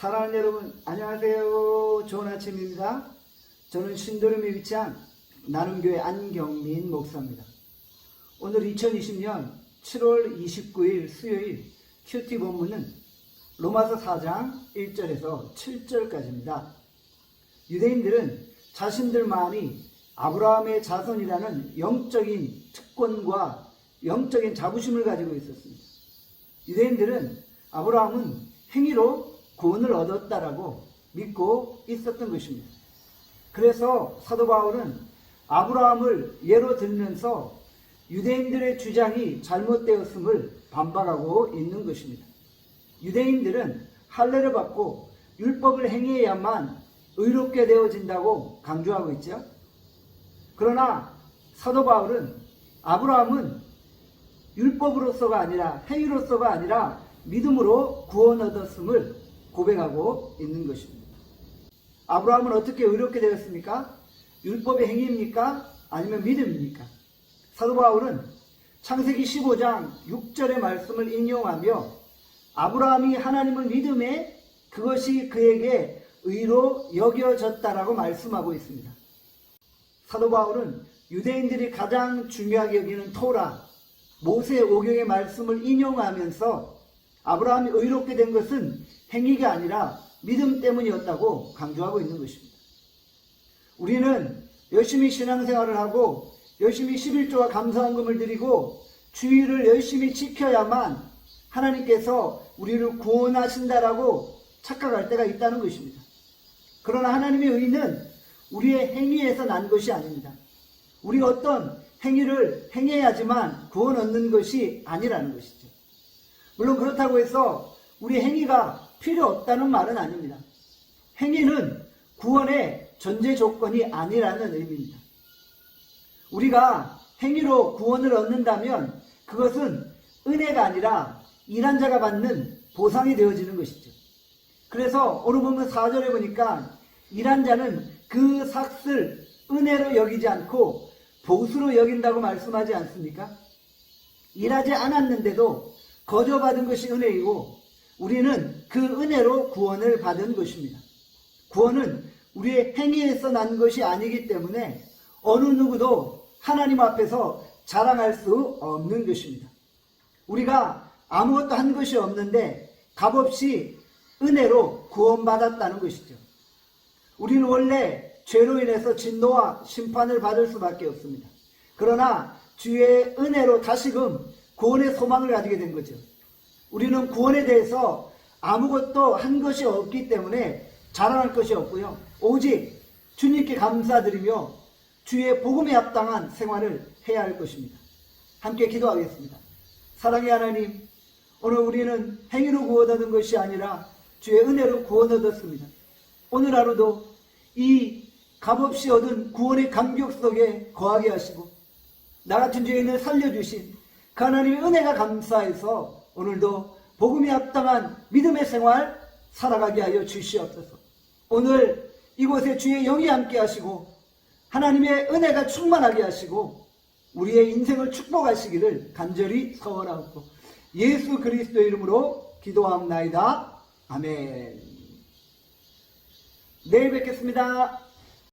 사랑하는 여러분, 안녕하세요. 좋은 아침입니다. 저는 신도림에 위치한 나눔교회 안경민 목사입니다. 오늘 2020년 7월 29일 수요일 큐티 본문은 로마서 4장 1절에서 7절까지입니다. 유대인들은 자신들만이 아브라함의 자손이라는 영적인 특권과 영적인 자부심을 가지고 있었습니다. 유대인들은 아브라함은 행위로 구원을 얻었다라고 믿고 있었던 것입니다. 그래서 사도 바울은 아브라함을 예로 들면서 유대인들의 주장이 잘못되었음을 반박하고 있는 것입니다. 유대인들은 할례를 받고 율법을 행해야만 의롭게 되어진다고 강조하고 있죠. 그러나 사도 바울은 아브라함은 율법으로서가 아니라 행위로서가 아니라 믿음으로 구원 얻었음을 고백하고 있는 것입니다. 아브라함은 어떻게 의롭게 되었습니까? 율법의 행위입니까? 아니면 믿음입니까? 사도 바울은 창세기 15장 6절의 말씀을 인용하며 아브라함이 하나님을 믿음에 그것이 그에게 의로 여겨졌다라고 말씀하고 있습니다. 사도 바울은 유대인들이 가장 중요하게 여기는 토라, 모세 오경의 말씀을 인용하면서 아브라함이 의롭게 된 것은 행위가 아니라 믿음 때문이었다고 강조하고 있는 것입니다. 우리는 열심히 신앙생활을 하고 열심히 11조와 감사헌금을 드리고 주의를 열심히 지켜야만 하나님께서 우리를 구원하신다라고 착각할 때가 있다는 것입니다. 그러나 하나님의 의는 우리의 행위에서 난 것이 아닙니다. 우리가 어떤 행위를 행해야지만 구원 얻는 것이 아니라는 것이죠. 물론 그렇다고 해서 우리 행위가 필요 없다는 말은 아닙니다. 행위는 구원의 전제 조건이 아니라는 의미입니다. 우리가 행위로 구원을 얻는다면 그것은 은혜가 아니라 일한 자가 받는 보상이 되어지는 것이죠. 그래서 오늘 보면 4절에 보니까 일한 자는 그 삭을 은혜로 여기지 않고 보수로 여긴다고 말씀하지 않습니까? 일하지 않았는데도 거저받은 것이 은혜이고 우리는 그 은혜로 구원을 받은 것입니다. 구원은 우리의 행위에서 난 것이 아니기 때문에 어느 누구도 하나님 앞에서 자랑할 수 없는 것입니다. 우리가 아무것도 한 것이 없는데 값없이 은혜로 구원받았다는 것이죠. 우리는 원래 죄로 인해서 진노와 심판을 받을 수밖에 없습니다. 그러나 주의 은혜로 다시금 구원의 소망을 가지게 된 거죠. 우리는 구원에 대해서 아무것도 한 것이 없기 때문에 자랑할 것이 없고요. 오직 주님께 감사드리며 주의 복음에 합당한 생활을 해야 할 것입니다. 함께 기도하겠습니다. 사랑의 하나님, 오늘 우리는 행위로 구원 얻은 것이 아니라 주의 은혜로 구원 얻었습니다. 오늘 하루도 이 값없이 얻은 구원의 감격 속에 거하게 하시고 나 같은 죄인을 살려주신 그 하나님의 은혜가 감사해서 오늘도 복음에 합당한 믿음의 생활 살아가게 하여 주시옵소서. 오늘 이곳에 주의 영이 함께 하시고 하나님의 은혜가 충만하게 하시고 우리의 인생을 축복하시기를 간절히 서원하고 예수 그리스도 이름으로 기도합나이다. 아멘. 내일 뵙겠습니다.